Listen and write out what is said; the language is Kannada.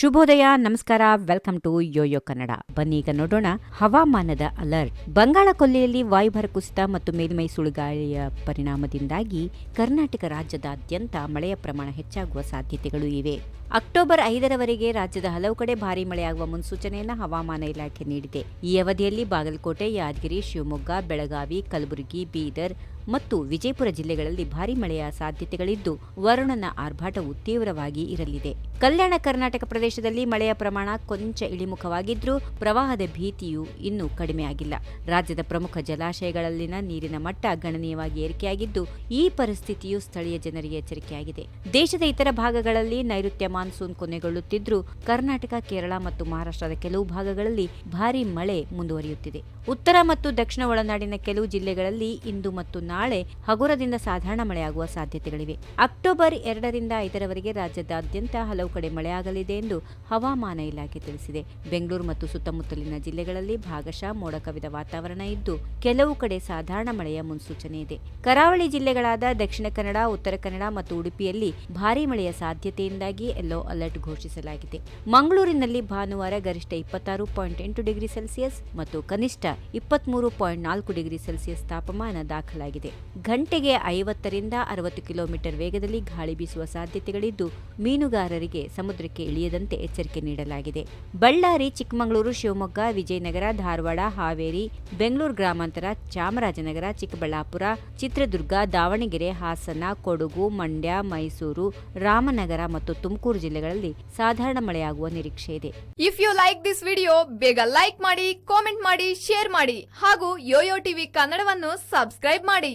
ಶುಭೋದಯ, ನಮಸ್ಕಾರ, ವೆಲ್ಕಮ್ ಟು ಯೋಯೋ ಕನ್ನಡ. ಬನ್ನಿ ಈಗ ನೋಡೋಣ ಹವಾಮಾನದ ಅಲರ್ಟ್. ಬಂಗಾಳ ಕೊಲ್ಲಿಯಲ್ಲಿ ವಾಯುಭಾರ ಕುಸಿತ ಮತ್ತು ಮೇಲ್ಮೈ ಸುಳಿಗಾಳಿಯ ಪರಿಣಾಮದಿಂದಾಗಿ ಕರ್ನಾಟಕ ರಾಜ್ಯದಾದ್ಯಂತ ಮಳೆಯ ಪ್ರಮಾಣ ಹೆಚ್ಚಾಗುವ ಸಾಧ್ಯತೆಗಳು ಇವೆ. ಅಕ್ಟೋಬರ್ ಐದರವರೆಗೆ ರಾಜ್ಯದ ಹಲವು ಕಡೆ ಭಾರೀ ಮಳೆಯಾಗುವ ಮುನ್ಸೂಚನೆಯನ್ನು ಹವಾಮಾನ ಇಲಾಖೆ ನೀಡಿದೆ. ಈ ಅವಧಿಯಲ್ಲಿ ಬಾಗಲಕೋಟೆ, ಯಾದಗಿರಿ, ಶಿವಮೊಗ್ಗ, ಬೆಳಗಾವಿ, ಕಲಬುರಗಿ, ಬೀದರ್ ಮತ್ತು ವಿಜಯಪುರ ಜಿಲ್ಲೆಗಳಲ್ಲಿ ಭಾರೀ ಮಳೆಯ ಸಾಧ್ಯತೆಗಳಿದ್ದು, ವರುಣನ ಆರ್ಭಾಟವು ತೀವ್ರವಾಗಿ ಇರಲಿದೆ. ಕಲ್ಯಾಣ ಕರ್ನಾಟಕ ಪ್ರದೇಶದಲ್ಲಿ ಮಳೆಯ ಪ್ರಮಾಣ ಕೊಂಚ ಇಳಿಮುಖವಾಗಿದ್ರೂ ಪ್ರವಾಹದ ಭೀತಿಯು ಇನ್ನೂ ಕಡಿಮೆಯಾಗಿಲ್ಲ. ರಾಜ್ಯದ ಪ್ರಮುಖ ಜಲಾಶಯಗಳಲ್ಲಿನ ನೀರಿನ ಮಟ್ಟ ಗಣನೀಯವಾಗಿ ಏರಿಕೆಯಾಗಿದ್ದು, ಈ ಪರಿಸ್ಥಿತಿಯು ಸ್ಥಳೀಯ ಜನರಿಗೆ ಎಚ್ಚರಿಕೆಯಾಗಿದೆ. ದೇಶದ ಇತರ ಭಾಗಗಳಲ್ಲಿ ನೈಋತ್ಯ ಮಾನ್ಸೂನ್ ಕೊನೆಗೊಳ್ಳುತ್ತಿದ್ದರೂ ಕರ್ನಾಟಕ, ಕೇರಳ ಮತ್ತು ಮಹಾರಾಷ್ಟ್ರದ ಕೆಲವು ಭಾಗಗಳಲ್ಲಿ ಭಾರೀ ಮಳೆ ಮುಂದುವರಿಯುತ್ತಿದೆ. ಉತ್ತರ ಮತ್ತು ದಕ್ಷಿಣ ಒಳನಾಡಿನ ಕೆಲವು ಜಿಲ್ಲೆಗಳಲ್ಲಿ ಇಂದು ಮತ್ತು ನಾಳೆ ಹಗುರದಿಂದ ಸಾಧಾರಣ ಮಳೆಯಾಗುವ ಸಾಧ್ಯತೆಗಳಿವೆ. ಅಕ್ಟೋಬರ್ ಎರಡರಿಂದ ಐದರವರೆಗೆ ರಾಜ್ಯದಾದ್ಯಂತ ಹಲವು ಕಡೆ ಮಳೆಯಾಗಲಿದೆ ಎಂದು ಹವಾಮಾನ ಇಲಾಖೆ ತಿಳಿಸಿದೆ. ಬೆಂಗಳೂರು ಮತ್ತು ಸುತ್ತಮುತ್ತಲಿನ ಜಿಲ್ಲೆಗಳಲ್ಲಿ ಭಾಗಶಃ ಮೋಡ ಕವಿದ ವಾತಾವರಣ ಇದ್ದು, ಕೆಲವು ಕಡೆ ಸಾಧಾರಣ ಮಳೆಯ ಮುನ್ಸೂಚನೆ ಇದೆ. ಕರಾವಳಿ ಜಿಲ್ಲೆಗಳಾದ ದಕ್ಷಿಣ ಕನ್ನಡ, ಉತ್ತರ ಕನ್ನಡ ಮತ್ತು ಉಡುಪಿಯಲ್ಲಿ ಭಾರೀ ಮಳೆಯ ಸಾಧ್ಯತೆಯಿಂದಾಗಿ ಯೆಲ್ಲೋ ಅಲರ್ಟ್ ಘೋಷಿಸಲಾಗಿದೆ. ಮಂಗಳೂರಿನಲ್ಲಿ ಭಾನುವಾರ ಗರಿಷ್ಠ ಇಪ್ಪತ್ತಾರು ಪಾಯಿಂಟ್ ಎಂಟು ಡಿಗ್ರಿ ಸೆಲ್ಸಿಯಸ್ ಮತ್ತು ಕನಿಷ್ಠ ಇಪ್ಪತ್ಮೂರು ಪಾಯಿಂಟ್ ನಾಲ್ಕು ಡಿಗ್ರಿ ಸೆಲ್ಸಿಯಸ್ ತಾಪಮಾನ ದಾಖಲಾಗಿದೆ. ಗಂಟೆಗೆ ಐವತ್ತರಿಂದ ಅರವತ್ತು ಕಿಲೋಮೀಟರ್ ವೇಗದಲ್ಲಿ ಗಾಳಿ ಬೀಸುವ ಸಾಧ್ಯತೆಗಳಿದ್ದು, ಮೀನುಗಾರರಿಗೆ ಸಮುದ್ರಕ್ಕೆ ಇಳಿಯದಂತೆ ಎಚ್ಚರಿಕೆ ನೀಡಲಾಗಿದೆ. ಬಳ್ಳಾರಿ, ಚಿಕ್ಕಮಗಳೂರು, ಶಿವಮೊಗ್ಗ, ವಿಜಯನಗರ, ಧಾರವಾಡ, ಹಾವೇರಿ, ಬೆಂಗಳೂರು ಗ್ರಾಮಾಂತರ, ಚಾಮರಾಜನಗರ, ಚಿಕ್ಕಬಳ್ಳಾಪುರ, ಚಿತ್ರದುರ್ಗ, ದಾವಣಗೆರೆ, ಹಾಸನ, ಕೊಡಗು, ಮಂಡ್ಯ, ಮೈಸೂರು, ರಾಮನಗರ ಮತ್ತು ತುಮಕೂರು ಜಿಲ್ಲೆಗಳಲ್ಲಿ ಸಾಧಾರಣ ಮಳೆಯಾಗುವ ನಿರೀಕ್ಷೆ ಇದೆ. If you like this video ಬೇಗ ಲೈಕ್ ಮಾಡಿ ಕಾಮೆಂಟ್ ಮಾಡಿ ಶೇರ್ ಮಾಡಿ ಹಾಗೂ ಯೋಯೋ ಟಿವಿ ಕನ್ನಡವನ್ನು ಸಬ್ಸ್ಕ್ರೈಬ್ ಮಾಡಿ.